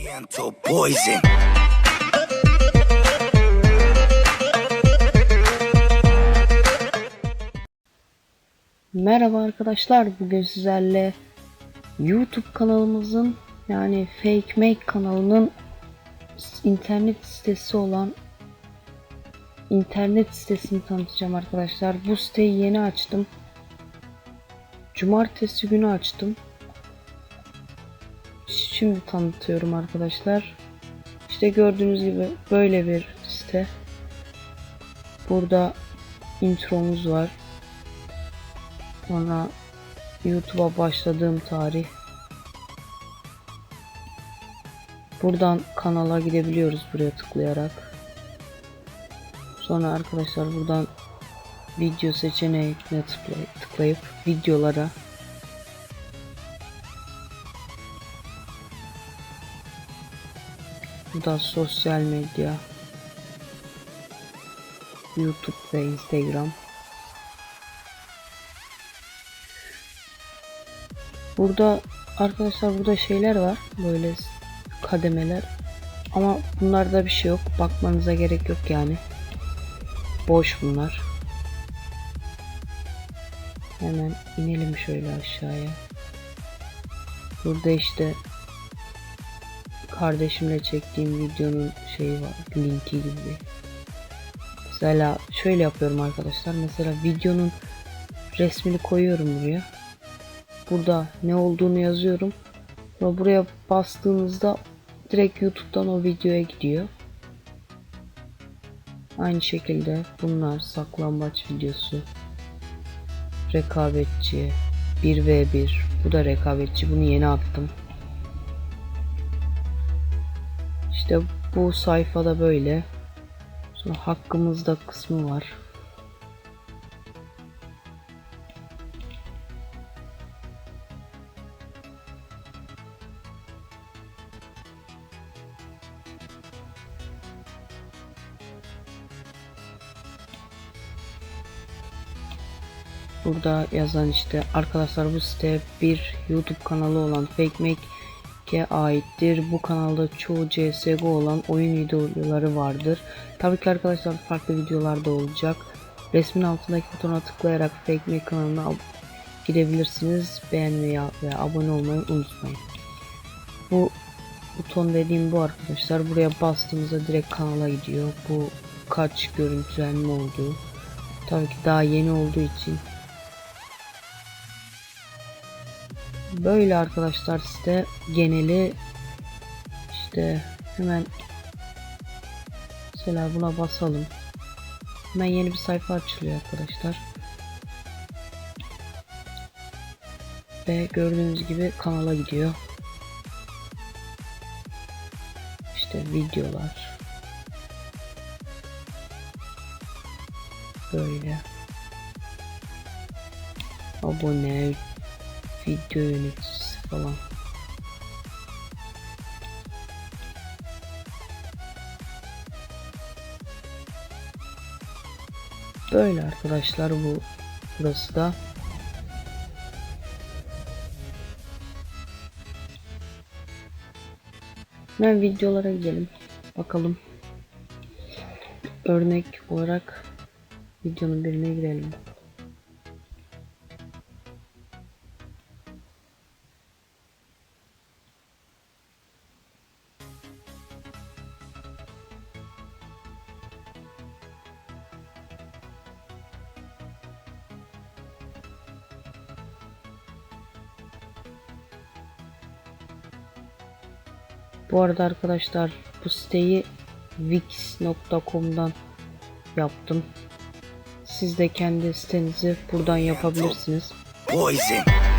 Oriental poison. Merhaba arkadaşlar. Bugün sizlerle YouTube kanalımızın yani Fake Make kanalının internet sitesi olan internet sitesini tanıtacağım arkadaşlar. Bu siteyi yeni açtım. Cumartesi günü açtım. Şimdi tanıtıyorum arkadaşlar. İşte gördüğünüz gibi böyle bir site. Burada intromuz var. Sonra YouTube'a başladığım tarih. Buradan kanala gidebiliyoruz buraya tıklayarak. Sonra arkadaşlar buradan video seçeneğine tıklay- tıklayıp videolara Burada sosyal medya YouTube ve Instagram Burada arkadaşlar burada şeyler var. Böyle kademeler. Ama bunlarda bir şey yok. Bakmanıza gerek yok yani. Boş bunlar. Hemen inelim şöyle aşağıya. Burada işte kardeşimle çektiğim videonun şeyi var. Linki gibi. Mesela şöyle yapıyorum arkadaşlar. Mesela videonun resmini koyuyorum buraya burada ne olduğunu yazıyorum. Ve buraya bastığınızda direkt YouTube'dan o videoya gidiyor. Aynı şekilde bunlar saklambaç videosu. Rekabetçi 1v1 bu da rekabetçi bunu yeni attım. İşte bu sayfada böyle. Sonra hakkımızda kısmı var. Burada yazan işte arkadaşlar bu site bir YouTube kanalı olan Fake Make'e aittir. Bu kanalda çoğu CSGO olan oyun videoları vardır. Tabii ki arkadaşlar farklı videolar da olacak. Resmin altındaki butona tıklayarak Fake Make kanalına gidebilirsiniz. Beğenmeyi ve abone olmayı unutmayın. Bu buton dediğim bu arkadaşlar. Buraya bastığımızda direkt kanala gidiyor. Bu kaç görüntülenme olduğu. Tabii ki daha yeni olduğu için Böyle arkadaşlar site geneli işte hemen mesela buna basalım. Hemen yeni bir sayfa açılıyor arkadaşlar. Ve gördüğünüz gibi kanala gidiyor. İşte videolar. Böyle. Abone, video yöneticisi falan. Böyle arkadaşlar bu burası da. Hemen videolara gidelim. Bakalım. Örnek olarak videonun birine girelim. Bu arada arkadaşlar bu siteyi wix.com'dan yaptım. Siz de kendi sitenizi buradan yapabilirsiniz. Poison.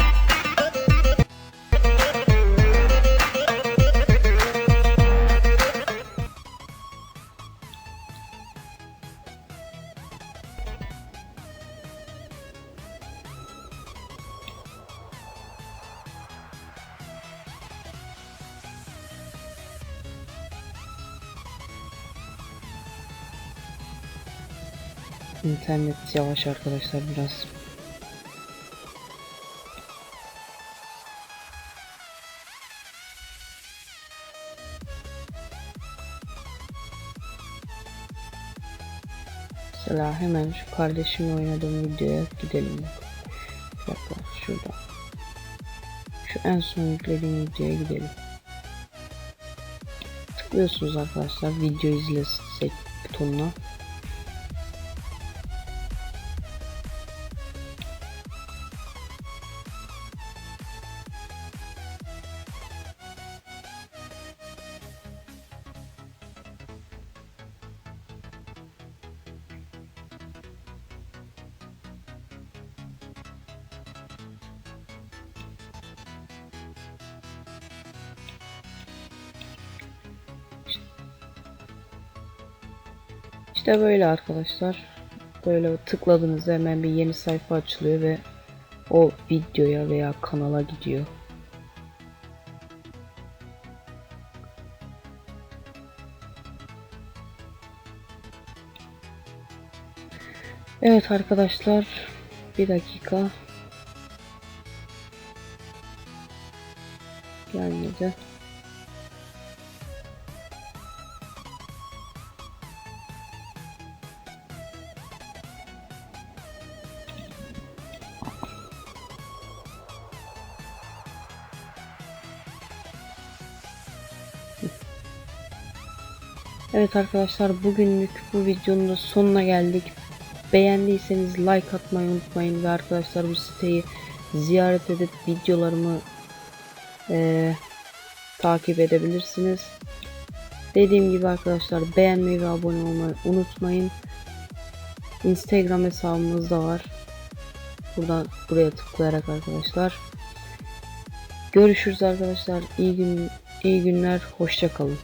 İnternet yavaş arkadaşlar biraz. Mesela hemen şu kardeşimle oynadığım videoya gidelim. Bir dakika şurada. Şu en son yüklediğim videoya gidelim. Tıklıyorsunuz arkadaşlar video izle butonuna. İşte böyle arkadaşlar. Böyle tıkladığınızda hemen bir yeni sayfa açılıyor ve o videoya veya kanala gidiyor. Evet arkadaşlar bir dakika gelmedi. Evet arkadaşlar bugünlük bu videonun da sonuna geldik. Beğendiyseniz like atmayı unutmayın ve arkadaşlar bu siteyi ziyaret edip videolarımı eee, takip edebilirsiniz. Dediğim gibi arkadaşlar beğenmeyi ve abone olmayı unutmayın. Instagram hesabımız da var. Buradan buraya tıklayarak arkadaşlar. Görüşürüz arkadaşlar. İyi gün iyi günler. Hoşça kalın.